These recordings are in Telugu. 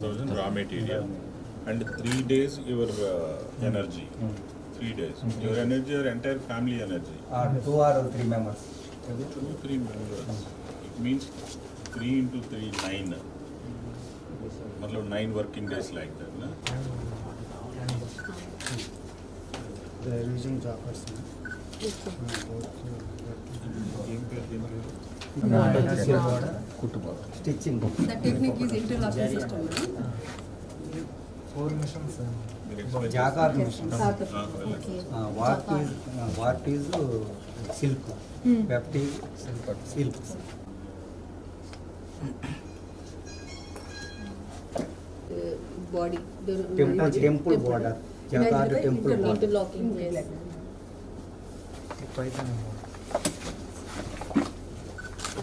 thousand raw material and three days your uh, energy three days your energy your entire family energy uh, two or three members two three members it means three into three nine मतलब nine working days like that ना they are using jobbers ना Stitching The technique is interlocking system. Four missions. uh, మీరు explain జాకార్ చేస్తారా? ఆ, వెళ్ళండి. What is what is silk పెప్టీ silk The body. The temple temple border jacquard temple border Interlocking, yes. So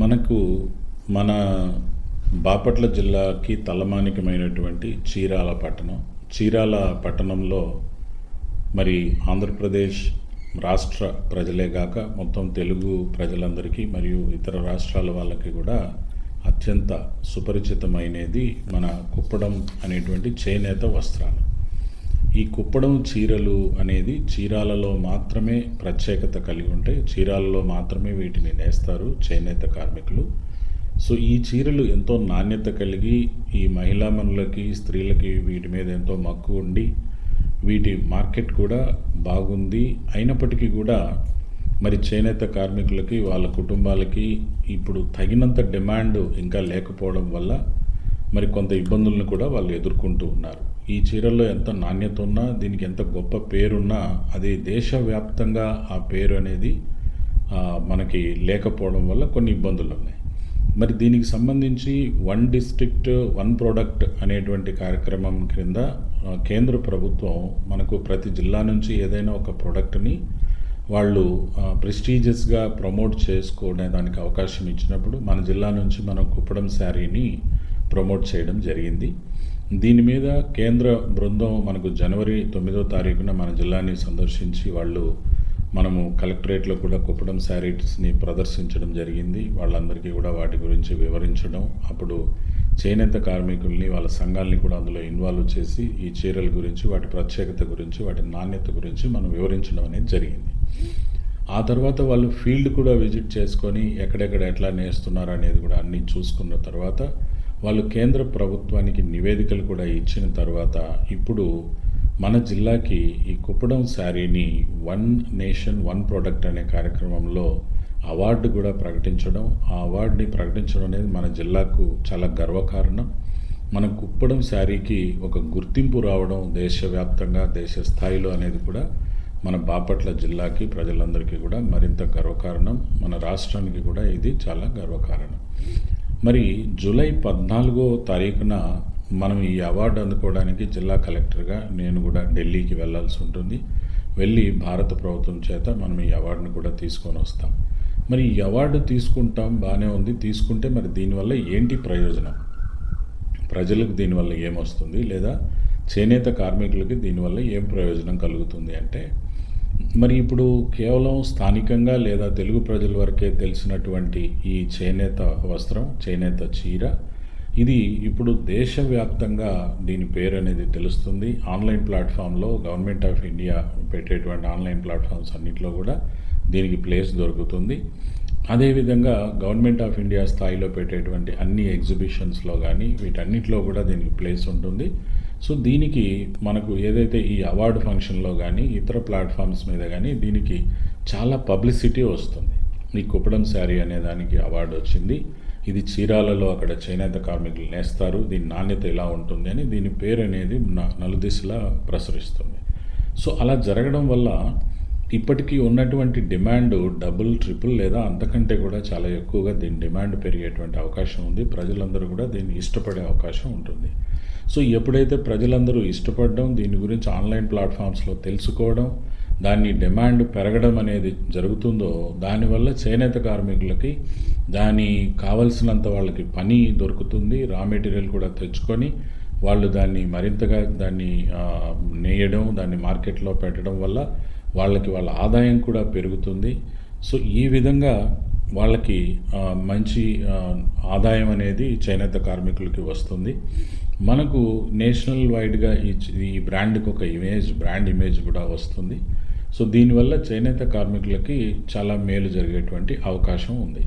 మనకు మన బాపట్ల జిల్లాకి తలమానికమైనటువంటి చీరాల పట్టణం చీరాల పట్టణంలో మరి ఆంధ్రప్రదేశ్ రాష్ట్ర ప్రజలే కాక మొత్తం తెలుగు ప్రజలందరికీ మరియు ఇతర రాష్ట్రాల వాళ్ళకి కూడా అత్యంత సుపరిచితమైనది మన కుప్పడం అనేటువంటి చేనేత వస్త్రాలు ఈ కుప్పడం చీరలు అనేది చీరాలలో మాత్రమే ప్రత్యేకత కలిగి ఉంటాయి చీరాలలో మాత్రమే వీటిని నేస్తారు చేనేత కార్మికులు సో ఈ చీరలు ఎంతో నాణ్యత కలిగి ఈ మహిళా మనులకి స్త్రీలకి వీటి మీద ఎంతో మక్కువ ఉండి వీటి మార్కెట్ కూడా బాగుంది అయినప్పటికీ కూడా మరి చేనేత కార్మికులకి వాళ్ళ కుటుంబాలకి ఇప్పుడు తగినంత డిమాండ్ ఇంకా లేకపోవడం వల్ల మరి కొంత ఇబ్బందులను కూడా వాళ్ళు ఎదుర్కొంటూ ఉన్నారు ఈ చీరల్లో ఎంత నాణ్యత ఉన్నా దీనికి ఎంత గొప్ప పేరున్నా అది దేశవ్యాప్తంగా ఆ పేరు అనేది మనకి లేకపోవడం వల్ల కొన్ని ఇబ్బందులు ఉన్నాయి మరి దీనికి సంబంధించి వన్ డిస్ట్రిక్ట్ వన్ ప్రోడక్ట్ అనేటువంటి కార్యక్రమం క్రింద కేంద్ర ప్రభుత్వం మనకు ప్రతి జిల్లా నుంచి ఏదైనా ఒక ప్రోడక్ట్ని వాళ్ళు ప్రెస్టీజియస్గా ప్రమోట్ దానికి అవకాశం ఇచ్చినప్పుడు మన జిల్లా నుంచి మనం కుప్పడం శారీని ప్రమోట్ చేయడం జరిగింది దీని మీద కేంద్ర బృందం మనకు జనవరి తొమ్మిదో తారీఖున మన జిల్లాని సందర్శించి వాళ్ళు మనము కలెక్టరేట్లో కూడా కుప్పడం శారీస్ని ప్రదర్శించడం జరిగింది వాళ్ళందరికీ కూడా వాటి గురించి వివరించడం అప్పుడు చేనేత కార్మికుల్ని వాళ్ళ సంఘాలని కూడా అందులో ఇన్వాల్వ్ చేసి ఈ చీరల గురించి వాటి ప్రత్యేకత గురించి వాటి నాణ్యత గురించి మనం వివరించడం అనేది జరిగింది ఆ తర్వాత వాళ్ళు ఫీల్డ్ కూడా విజిట్ చేసుకొని ఎక్కడెక్కడ ఎట్లా నేస్తున్నారు అనేది కూడా అన్నీ చూసుకున్న తర్వాత వాళ్ళు కేంద్ర ప్రభుత్వానికి నివేదికలు కూడా ఇచ్చిన తర్వాత ఇప్పుడు మన జిల్లాకి ఈ కుప్పడం శారీని వన్ నేషన్ వన్ ప్రోడక్ట్ అనే కార్యక్రమంలో అవార్డు కూడా ప్రకటించడం ఆ అవార్డుని ప్రకటించడం అనేది మన జిల్లాకు చాలా గర్వకారణం మన కుప్పడం శారీకి ఒక గుర్తింపు రావడం దేశవ్యాప్తంగా దేశ స్థాయిలో అనేది కూడా మన బాపట్ల జిల్లాకి ప్రజలందరికీ కూడా మరింత గర్వకారణం మన రాష్ట్రానికి కూడా ఇది చాలా గర్వకారణం మరి జూలై పద్నాలుగో తారీఖున మనం ఈ అవార్డు అందుకోవడానికి జిల్లా కలెక్టర్గా నేను కూడా ఢిల్లీకి వెళ్ళాల్సి ఉంటుంది వెళ్ళి భారత ప్రభుత్వం చేత మనం ఈ అవార్డును కూడా తీసుకొని వస్తాం మరి ఈ అవార్డు తీసుకుంటాం బాగానే ఉంది తీసుకుంటే మరి దీనివల్ల ఏంటి ప్రయోజనం ప్రజలకు దీనివల్ల ఏమొస్తుంది లేదా చేనేత కార్మికులకి దీనివల్ల ఏం ప్రయోజనం కలుగుతుంది అంటే మరి ఇప్పుడు కేవలం స్థానికంగా లేదా తెలుగు ప్రజల వరకే తెలిసినటువంటి ఈ చేనేత వస్త్రం చేనేత చీర ఇది ఇప్పుడు దేశవ్యాప్తంగా దీని పేరు అనేది తెలుస్తుంది ఆన్లైన్ ప్లాట్ఫామ్లో గవర్నమెంట్ ఆఫ్ ఇండియా పెట్టేటువంటి ఆన్లైన్ ప్లాట్ఫామ్స్ అన్నింటిలో కూడా దీనికి ప్లేస్ దొరుకుతుంది అదేవిధంగా గవర్నమెంట్ ఆఫ్ ఇండియా స్థాయిలో పెట్టేటువంటి అన్ని ఎగ్జిబిషన్స్లో కానీ వీటన్నిటిలో కూడా దీనికి ప్లేస్ ఉంటుంది సో దీనికి మనకు ఏదైతే ఈ అవార్డు ఫంక్షన్లో కానీ ఇతర ప్లాట్ఫామ్స్ మీద కానీ దీనికి చాలా పబ్లిసిటీ వస్తుంది ఈ కుప్పడం శారీ అనే దానికి అవార్డు వచ్చింది ఇది చీరాలలో అక్కడ చేనేత కార్మికులు నేస్తారు దీని నాణ్యత ఎలా ఉంటుంది అని దీని పేరు అనేది నలుదిశలా ప్రసరిస్తుంది సో అలా జరగడం వల్ల ఇప్పటికీ ఉన్నటువంటి డిమాండ్ డబుల్ ట్రిపుల్ లేదా అంతకంటే కూడా చాలా ఎక్కువగా దీని డిమాండ్ పెరిగేటువంటి అవకాశం ఉంది ప్రజలందరూ కూడా దీన్ని ఇష్టపడే అవకాశం ఉంటుంది సో ఎప్పుడైతే ప్రజలందరూ ఇష్టపడడం దీని గురించి ఆన్లైన్ ప్లాట్ఫామ్స్లో తెలుసుకోవడం దాన్ని డిమాండ్ పెరగడం అనేది జరుగుతుందో దానివల్ల చేనేత కార్మికులకి దాని కావలసినంత వాళ్ళకి పని దొరుకుతుంది రా మెటీరియల్ కూడా తెచ్చుకొని వాళ్ళు దాన్ని మరింతగా దాన్ని నేయడం దాన్ని మార్కెట్లో పెట్టడం వల్ల వాళ్ళకి వాళ్ళ ఆదాయం కూడా పెరుగుతుంది సో ఈ విధంగా వాళ్ళకి మంచి ఆదాయం అనేది చేనేత కార్మికులకి వస్తుంది మనకు నేషనల్ వైడ్గా ఈ బ్రాండ్కి ఒక ఇమేజ్ బ్రాండ్ ఇమేజ్ కూడా వస్తుంది సో దీనివల్ల చేనేత కార్మికులకి చాలా మేలు జరిగేటువంటి అవకాశం ఉంది